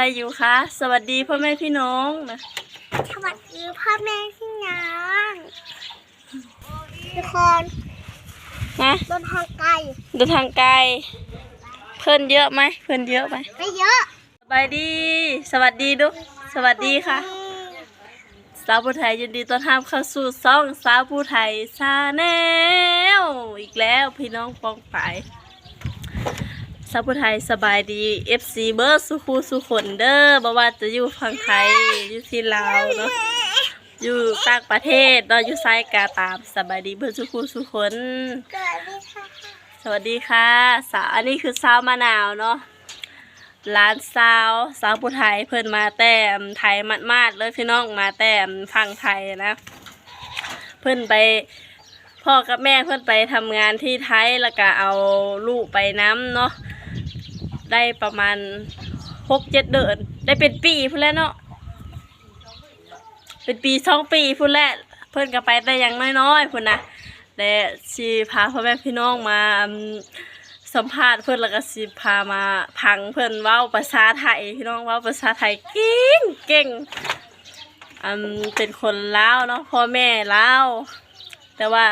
อะไรอยู่คะสวัสดีพ่อแม่พี่น้องนะสวัสดีพ่อแม่พี่น้องทุกคนนะเดินทางไกลเดินทางไกล เพื่อนเยอะไหมเพื่อนเยอะไหมไม่เยอะสบายดี สวัสดีดุสวัสดีค่ะ สาวผู้ไทยยินดีต้อนรับเข้าสู่ซ่องสาวผู้ไทยซาแนลอีกแล้วพี่น้องปองไปายสาวผู้ไทยสบายดี FC เบอร์สุคูสุขนเด้อบ่ว่าจะอยู่ฝั่งไทยอยู่ที่ลาวเนาะอยู่ต่างประเทศเนาะอยู่ไซกาตามสบายดีเบอร์สุคูสุขนเกิดดีค่ะสวัสดีค่ะ สาวอันนี้คือสาวมะนาวเนาะร้านสาวสาวผู้ไทยเพิ่นมาแต่มไทยมาดๆเลยพี่น้องมาแต่มฟังไทยนะเพิ่นไปพ่อกับแม่เพิ่นไปทำงานที่ไทยแล้วก็เอาลูกไปน้ำเนาะ ได้ประมาณหกเจ็ดเดือนได้เป็นปีพุ่นแล้วเนาะเป็นปีสองปีพุ่นแหละเพิ่อนก็ไปแต่ยังน้อยๆพุ่นนะและสิพาพ่อแม่พี่น้องมาสัมภาษณ์เพื่อนแล้วก็สิพามาพังเพื่อนว้าภาษาไทยพี่น้องว้าภาษาไทยเก่งเก่งอืมเป็นคนลาวเนาะพ่อแม่ลาวแต่ว่า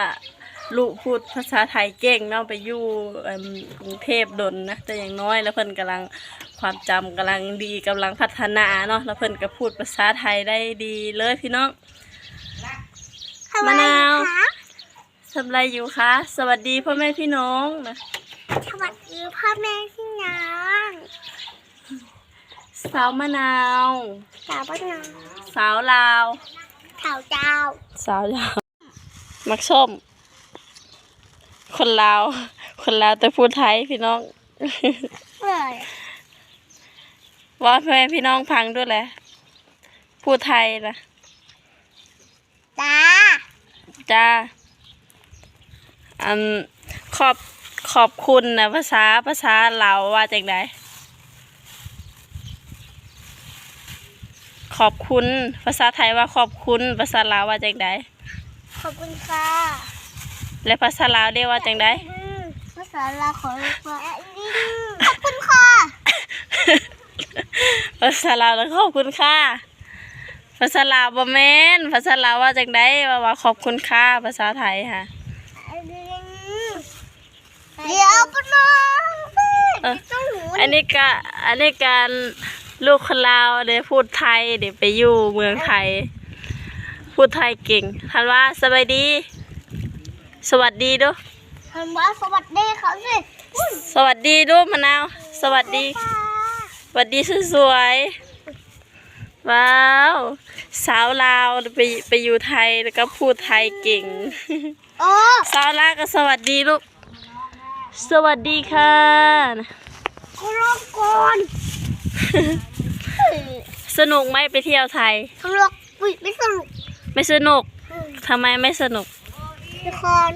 ลูกพูดภาษาไทยเก่งเนาะไปอยู่อืมกรุงเทพดนนะแต่อย่างน้อยแล้วเพิ่นกำลังความจำกำลังดีกำลังพัฒนาเนาะแล้วเพิ่นก็พูดภาษาไทยได้ดีเลยพี่น้องมะนาวทำอะไรอยู่คะสวัสดีพ่อแม่พี่น้องนะสวัสดีพ่อแม่พี่น้องสาวมะนาวสาวบ้านน้องสาวลาวสาวเจ้าสาวลาวมักส้ม คนลาว คนลาวแต่พูดไทยพี่น้องเอ้ยว่าพ่อแม่พี่น้องพังด้วยแหละพูดไทยนะจ้าจ้าอันขอบขอบคุณนะภาษาภาษาลาวว่าจากไหนขอบคุณ ภาษาไทยว่าขอบคุณ ภาษาลาวว่าจากไหนขอบคุณค่ะ และภาษาลาวเรียกว่าจังไดอืมภาษาลาวขอรู้ว่าอืมขอบคุณค่ะภาษาลาวแล้วขอบคุณค่ะ ภาษาลาวบ่แม่นภาษาลาวว่าจังไดว่าว่าขอบคุณค่ะภาษาไทยค่ะเดี๋ยวปะน้องเออต้องหนูอันนี้กะอันนี้การลูกคนลาวเดี๋ยวพูดไทยเดี๋ยวไปอยู่เมืองไทย พูดไทยเก่งทันว่าสบายดี สวัสดีดูทำว่าสวัสดีเขาสิสวัสดีดูมะนาว สวัสดีค่ะสวัสดีสวยๆว้าว สาวลาวไปไปอยู่ไทยแล้วก็พูดไทยเก่งโอ้สาวลาวก็สวัสดีลูก สวัสดีค่ะกรองก่อนสนุกไหมไปเที่ยวไทยทำหรอกอุ๊ยไม่สนุก ไม่สนุกทำไมไม่สนุก ทุกคน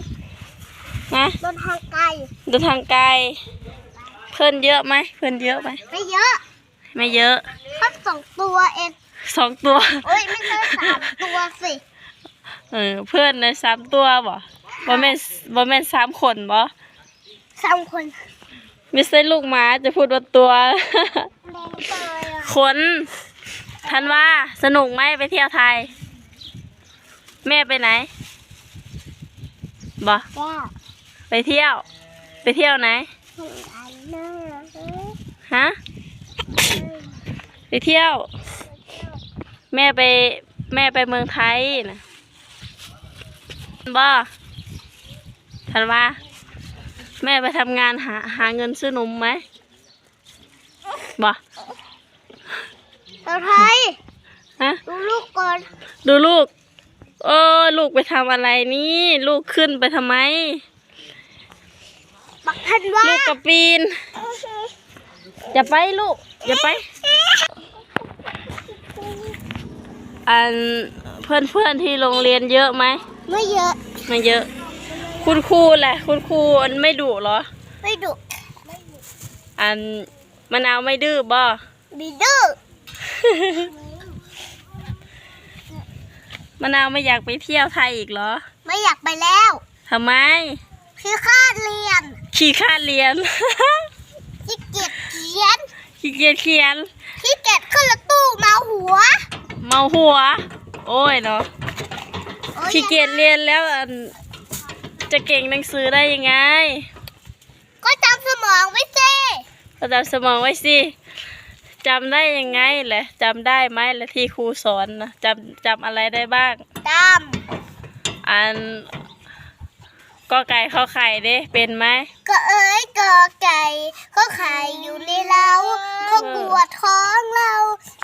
นะเดินทางไกลเดินทางไกล เพื่อนเยอะไหมเพื่อนเยอะไหมไม่เยอะ ไม่เยอะแค่สองตัวเองสองตัวโอ้ยไม่ใช่สามตัวสิเออเพื่อนในสามตัวบ่บ่แม่นบ่แม่นสามคนบ่สามคนไม่ใช่ลูกหมาจะพูดว่าตัวแดงเลยอะคนทันว่าสนุกไหมไปเที่ยวไทย แม่ไปไหน บ่แก้วไปเที่ยว ไปเที่ยวไหน อันน่าฮะ ไปเที่ยว แม่ไปแม่ไปเมืองไทยนะบ่ทันว่า แม่ไปทำงานหาหาเงินซื้อนมไหมบ่เราไทยฮะ ดูลูกก่อน ดูลูก เออลูกไปทำอะไรนี่ ลูกขึ้นไปทำไม บักทันว่าลูกกับปีน อย่าไปลูก อย่าไป อันเพื่อนเพื่อนๆที่โรงเรียนเยอะไหมไม่เยอะ ไม่เยอะ คุณครูแหละ คุณครูอันไม่ดุเหรอ ไม่ดุ อันมะนาวไม่ดื้อบ่บีดื้อ มะนาวไม่อยากไปเที่ยวไทยอีกเหรอ ไม่อยากไปแล้วทำไม คือคาดเรียนขี้ข้าดเรียน ขี้เกียจเขียนขี้เกียจเขียน ขี้เกียจขึ้นรถตู้มาหัวเมาหัว โอ้ยเนาะโอ้ยขี้เกียจเรียนแล้วอันจะเก่งหนังสือได้ยังไงก็จำสมองไว้สิ ก็จำสมองไว้สิ จำได้ยังไงแหละจำได้ไหมและที่ครูสอนนะจำจำอะไรได้บ้าง จอันก็ไก่ข้อไข่เด้เป็นไหมำก็เอ้ยกอไก่ก็ไข่อยู่ในเล้าเขากวดท้องเรา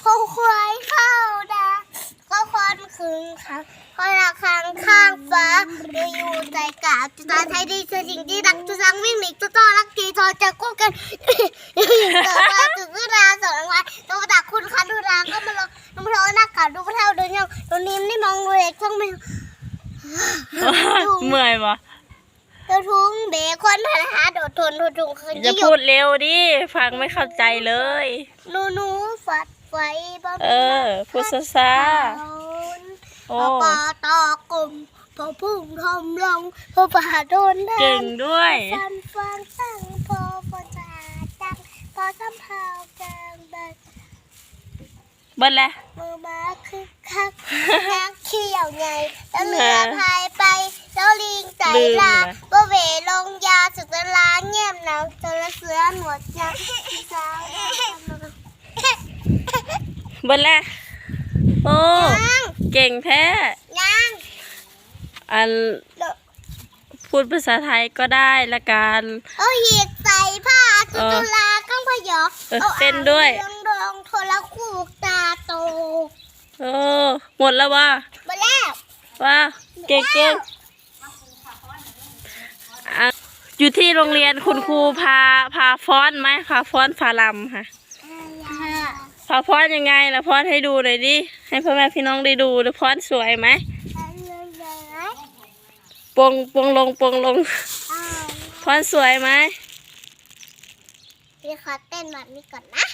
เขาควายเข้าดาก็คอนคึงค่ะก็ระคังข้างฟ้าจะอยู่ใจกาบจะตาไทยดีเธอสิ่งที่รักจะสังวิ่งหนีจะต้อรักจีทอจะกู้กันเกิดมาถึงเวลาสอนไว้ตัวตาคุณคันดูรางก็มาลองดูมาลองหน้ากากดูพระเท่าเดินยังดูนิ่มนี่มองดูเด็กช่างไม่เมื่อยปะกระทุงเบคอนพันหาโดดทนโดดทุงคืนอย่าที่หยพูกดเร็วดิฟังไม่เข้าใจเลยหนูหนูฝัดไฟบ้าเออพูดซาๆโอ้พอปอตอกลม พอพุ่งทอมลงพอป่าโดนแดเก่งงด้วยฟันฟังตั้งพอฝนสาดจังพอสัมภาวกลางใบเบิ้ลแล้วมือมาคึกคักนักเขี่ยวไงแล้วเรือพายไปแล้วลิงใจลาบ่เวลงยาสุดลาเงียบหนาวจระเสือหนวดยาวสาวเบิ้ลแล้วโอ้ยังเก่งแท้ยัง อันพูดภาษาไทยก็ได้ละกันเอาหีบใส่ผ้าจุจุลาข้างพยอเออเต้นด้วยเรื่องดองโทรคู่ตาโตโอ้หมดแล้วว่ามาแล้วว่าเก่งเก่งอะอยู่ที่โรงเรียนคุณครูพาพาฟ้อนไหมพาฟ้อนฟาลำค่ะพาฟ้อนยังไงล่ะฟ้อนให้ดูหน่อยดิให้พ่อแม่พี่น้องได้ดูแล้วฟ้อนสวยไหม ปงปงลงปงลงฟ้อนสวยไหมพี่ขอเต้นแบบนี้ก่อนนะ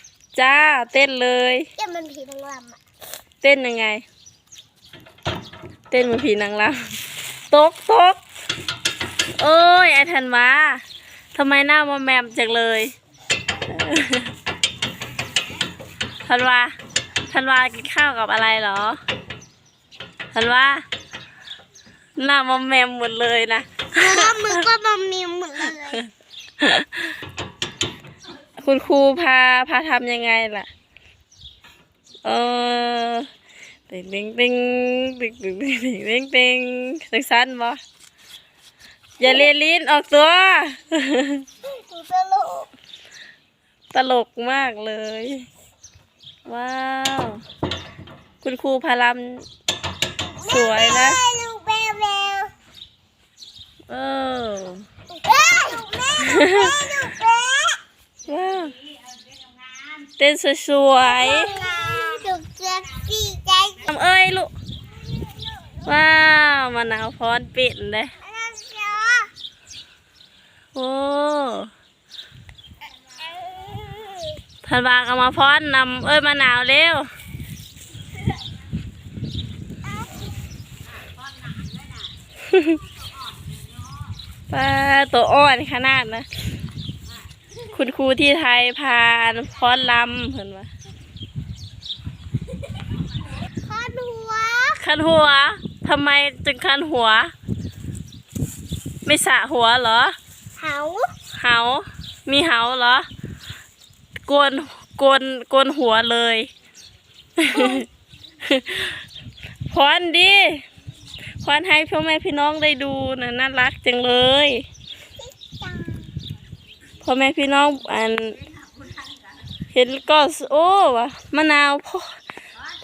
จ้าเต้นเลยเดี๋ยวมันผีทั้งลำอะเต้นยังไง เต้นเหมือนผีนางรำตกตกโอ้ยไอธันวาทำไมหน้ามอมแมมจังเลยธันวาธันวากินข้าวกับอะไรเหรอธันวา หน้ามอมแมมหมดเลยนะมือมือก็มามีหมดเลย คุณครูพาพาทำยังไงล่ะ เออติงติงติงติงติงติงติงติงติงสักสั้นบ่อย่าเลียนลิ้นออกตัวดูตลกตลกมากเลย ว้าว คุณครูพารำสวยนะ แม่ลูกแมวแมว เออแม่ลูกแม่ลูกแม่ลูกแม่ว้าวเต้นสวยๆทำเอ้ยลูก ว้าวมะนาวพรปิดเลยอันนั้นเนาะโอ้ธันวาเอามาพรนำเอ้ยมะนาวเร็ว ป้าตัวอ้อนขนาดนะ คุณครูที่ไทยพาพรลำเห็นไหมข้าหัว คันหัวทำไมจึงคันหัว ไม่สระหัวเหรอ เหา เหา มีเหาเหรอ โกน โกน โกนหัวเลยพรดิ พรให้พ่อแม่พี่น้องได้ดูนะน่ารักจังเลยพ่อแม่พี่น้องอัน เห็นก็โอ้วะมะนาวพ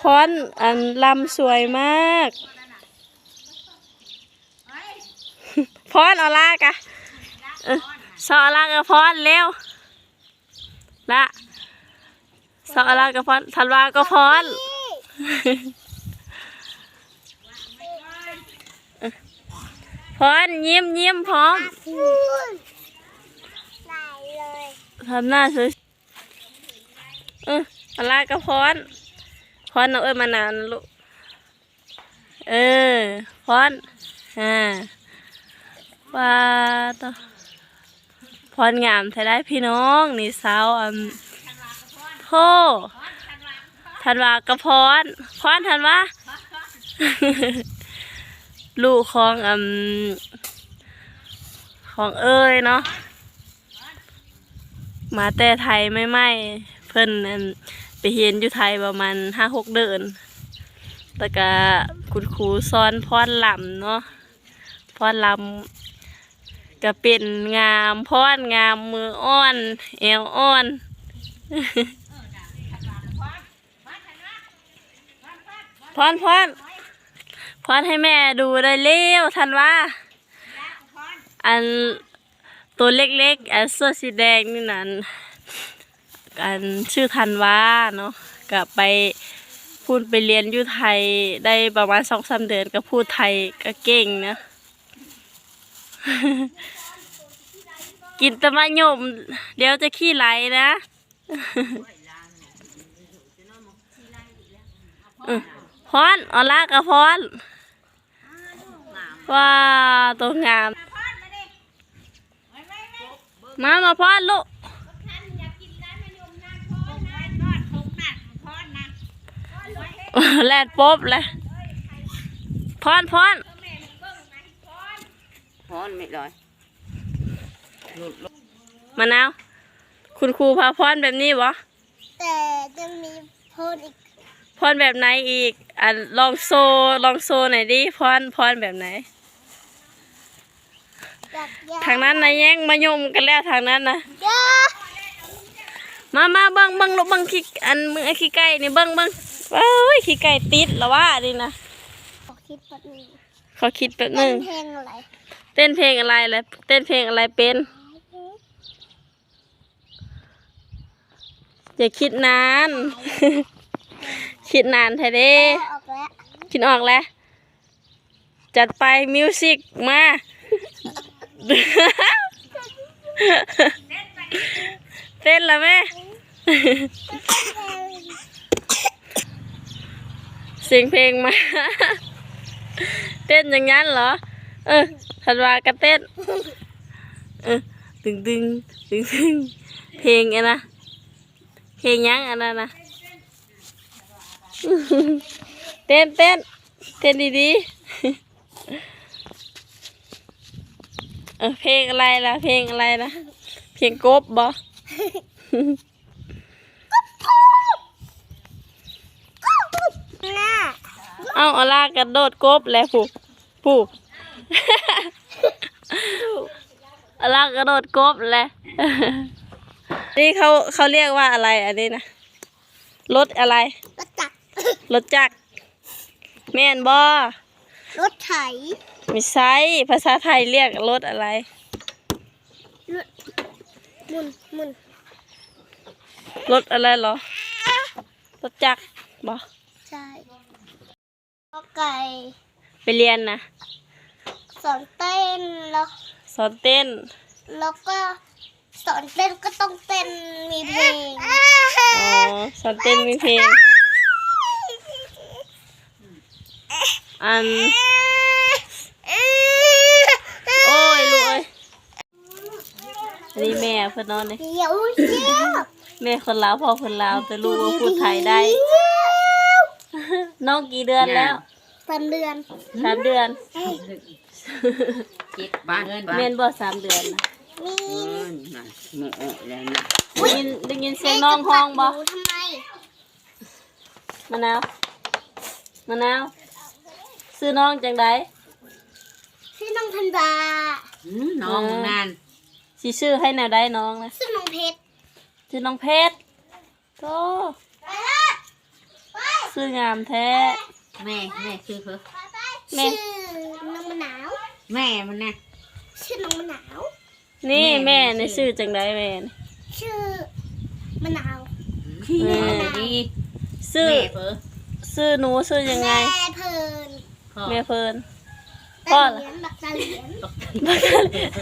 พรอันลำสวยมากพรเอาลากะเออสอลากับพรเร็วละสอลากับพรธันวาก็พร พรยิ้มยิ้มพร้อมพูนไหลเลยทำหน้าสวยเออเอาลากระพรพรเอาเอ้ยมานานลูก เออพรอ่าว่าต่อพรงามใช้ได้พี่น้องนี่สาวอันโททันวากระพรพรทันวา ลูกของอืมของเอ้ยเนาะมาแต่ไทยไม่ไม่ๆเพิ่นอั่นไปเรียนอยู่ไทยประมาณห้าหกเดือนแล้วก็คุณครูสอนพรลำเนาะพรลำก็เป็นงามพรงามมืออ้อน เอวอ้อนพรพ รพรให้แม่ดูได้เร็วทันว่า อันตัวเล็กๆ อันเสื้อสีแดงนี่นั่นอันชื่อทันว่าเนาะกับไปพูดไปเรียนอยู่ไทยได้ประมาณสองสามเดือนก็พูดไทยก็เก่งนะ กินตะมะยม เดี๋ยวจะขี้ไหลนะอืมพรออลากับพร ว้าตัวงาม มามาพรลูกแลดป๊บเลยพรพรพอนไม่ร้อยมะนาว คุณครูพาพรแบบนี้บ่แต่จะมีโพดอีกพรแบบไหนอีกอะลองโซลองโซหน่อยดิพรพรแบบไหนจากยา ทางนั้นนะแย่งมายมกันแล้วทางนั้นนะยามามาเบิ้งเบิ้งลูกเบิ้งขี้อันมือไอ้ขี้ไก่นี่เบิ้งเบิ้งเอ้ยขี้ไก่ติดแล้วว่าดินะขอคิดแป๊บนึงขอคิดแป๊บหเต้นึนงเพลงอะไรเต้นเพลงอะไรเลยเต้นเพลงอะไรเป็นอย่าคิดนาน คิดนานแท้เด้ออกแล้วคิดออกแล้ว จัดไปมิวสิกมา เต้นละแม่เสียงเพลงมา เต้นอย่างนั้นเหรอ เออธันวาก็เต้น เออตึงตึงตึงตึงเพลงอะนะ เพลงยังอันนั้นนะเต้นเต้นเต้นดีๆ เออเพลงอะไรล่ะ เพลงอะไรนะเพลงกบบ่หน้าเอาเอาลากกระโดดกบแล้วผูผูเอาลากกระโดดกบแล้วนี่เขาเขาเรียกว่าอะไรอันนี้นะรถอะไร รถจักรรถจักรแม่นบอรถไถ ไม่ใช่ภาษาไทยเรียกรถอะไรรถหมุนหมุนรถอะไรเหรอรถจักรบอใช่กอไก่ไปเรียนนะสอนเต้นแล้วสอนเต้น แล้วก็สอนเต้นก็ต้องเต้นมีเพลงอ๋อสอนเต้นมีเพลงอัน โอ้ยลูกเอ้ยอั นนี้แม่เพื่อนนอนเลยเดี๋ยวเดี๋ยวแม่คนลาวพ่อคนลาวแต่ลูกว่าพูดไทยได้ น้องกี่เดือนแล้วสามเดือนสามเดือนจิตบ้านบ้านเมนบ่สามเดือนนะมีเออน่ะหมูแล้วนะได้ยินได้ยินเสียงน้องห้องบ่หนูทำไมมะนาวมะนาวซื้อน้องจังไดชื่อน้องธันดาหืมน้องนาน สิชื่อให้แนวได้น้องนะชื่อน้องเพชรชื่อน้องเพชรโตไปเลยไปชื่องามแท้ แม่แม่ชื่อเขาแม่ ชื่อน้องมะนาว แม่มันนะ ชื่อน้องมะนาว นี่แม่แม่นี่ในชื่ชื่ออจังไดแม่นี่ชื่อมะนาวเออดีชื่อแม่เพ้อชื่อหนูชื่อยังไง แม่เพลินพ่อแม่เพิ่น พ่อตาเหรอเหรียญบักตาเหรียญ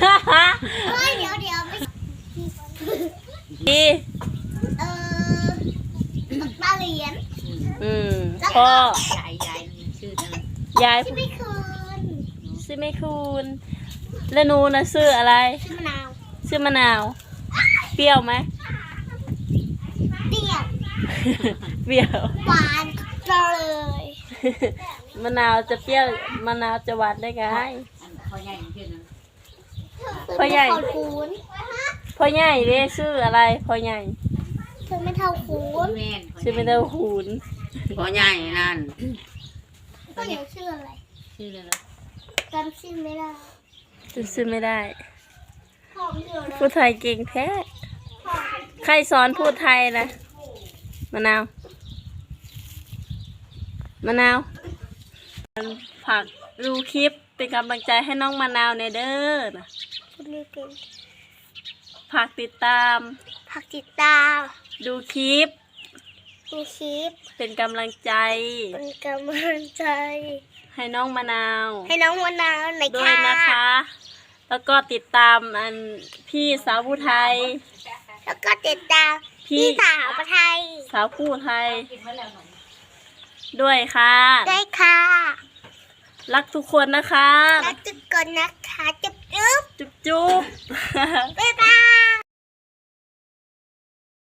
ฮ่าฮ่าเฮ้ยเดี๋ยวเดี๋ยวไม่ดีเออบักตาเหรียญอืมพ่อยายยายชื่อนั่นยายชื่อไม่คืนชื่อไม่คูณแล้วหนูนะชื่ออะไร ชื่อมะนาวชื่อมะนาว เปรี้ยวไหมเดี่ยวเเปรี้ยว หวานจังเลย มะนาวจะเปรี้ยวมะนาวจะหวานได้ไงอันพ่อใหญ่ชื่อนั้นพ่อใหญ่เธไม่เท่าคูณพ่อใหญ่เด้ชื่ออะไรพ่อใหญ่เธอไม่เท่าคูณแม่นชื่อไม่ได้หูนพ่อใหญ่นั่นพ่อใหญ่ชื่ออะไรชื่ออะไรจำชื่อไม่ได้ชื่อไม่ได้ พ่อไม่เชื่อนะพูดไทยเก่งแท้ใครสอนพูดไทยนะมะนาวมะนาว ผักดูคลิปเป็นกำลังใจให้น้องมะนาวในเด้อนะคุณไม่เป็นผักติดตามผักติดตาม ดูคลิปมีคลิป เป็นกำลังใจ เป็นกำลังใจ ให้น้องมะนาว ให้น้องมะนาวหน่อยด้วยนะคะ แล้วก็ติดตามอันพี่สาวผู้ไทย แล้วก็ติดตามพี่พี่สาวประไทย สาวผู้ไทย ด้วยค่ะได้ค่ะ รักทุกคนนะคะ รักทุกคนนะคะ จุ๊บจุ๊บจุ๊บจุ๊บ บ๊ายบาย